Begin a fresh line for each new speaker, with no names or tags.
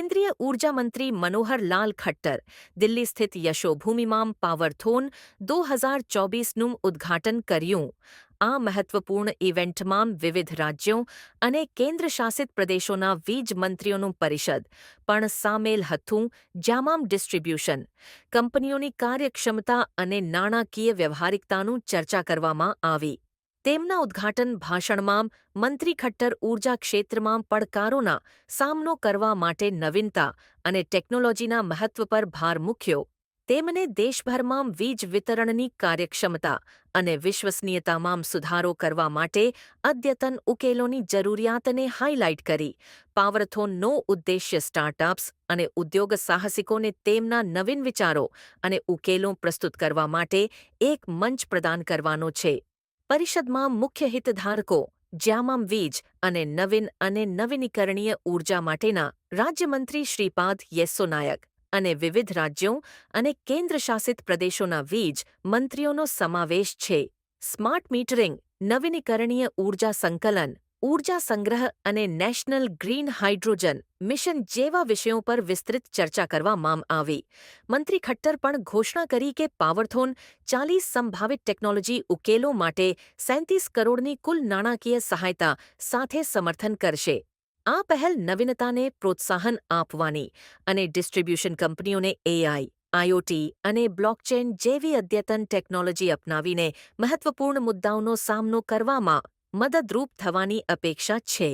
કેન્દ્રીય ઊર્જા મંત્રી મનોહર લાલ ખટ્ટર દિલ્હી સ્થિત યશોભૂમિમાં પાવરથોન દો હજાર ચોવીસનું ઉદ્ઘાટન કર્યું આ મહત્વપૂર્ણ ઇવેન્ટમાં વિવિધ રાજ્યો અને કેન્દ્રશાસિત પ્રદેશોના વીજ મંત્રીઓનું પરિષદ પણ સામેલ હતું જામામ ડિસ્ટ્રીબ્યુશન કંપનીઓની કાર્યક્ષમતા અને નાણાકીય વ્યવહારિકતાનું ચર્ચા કરવામાં આવી તેમના ઉદ્ઘાટન ભાષણમાં મંત્રી ખટ્ટર ઊર્જા ક્ષેત્રમાં પડકારોના સામનો કરવા માટે નવીનતા અને ટેકનોલોજીના મહત્વ પર ભાર મૂક્યો. તેમને દેશભરમાં વીજ વિતરણની કાર્યક્ષમતા અને વિશ્વસનીયતામાં સુધારો કરવા માટે અદ્યતન ઉકેલોની જરૂરિયાતને હાઇલાઇટ કરી. પાવરથોનનો ઉદ્દેશ્ય સ્ટાર્ટઅપ્સ અને ઉદ્યોગ સાહસિકોને તેમના નવીન વિચારો અને ઉકેલો પ્રસ્તુત કરવા માટે એક મંચ પ્રદાન કરવાનો છે. પરિષદમાં મુખ્ય હિતધારકો જ્યામમ વીજ અને નવીન અને નવીનીકરણીય ઊર્જા માટેના રાજ્યમંત્રી શ્રીપાદ યેસ્સો નાયક અને વિવિધ રાજ્યો અને કેન્દ્રશાસિત પ્રદેશોના વીજ મંત્રીઓનો સમાવેશ છે. સ્માર્ટ મીટરિંગ, નવીનીકરણીય ઊર્જા સંકલન ઊર્જા સંગ્રહ અને નેશનલ ગ્રીન હાઇડ્રોજન મિશન જેવા વિષયો પર વિસ્તૃત ચર્ચા કરવામાં આવી. મંત્રી ખટ્ટર પણ ઘોષણા કરી કે પાવરથોન ચાલીસ સંભાવિત ટેકનોલોજી ઉકેલો માટે સેંતીસ કરોડની કુલ નાણાકીય સહાયતા સાથે સમર્થન કરશે. આ પહેલ નવીનતાને પ્રોત્સાહન આપવાની અને ડિસ્ટ્રીબ્યુશન કંપનીઓને એઆઈ આઈઓટી અને બ્લોકચેન જેવી અદ્યતન ટેકનોલોજી અપનાવીને મહત્વપૂર્ણ મુદ્દાઓનો સામનો કરવામાં મદદરૂપ થવાની અપેક્ષા છે.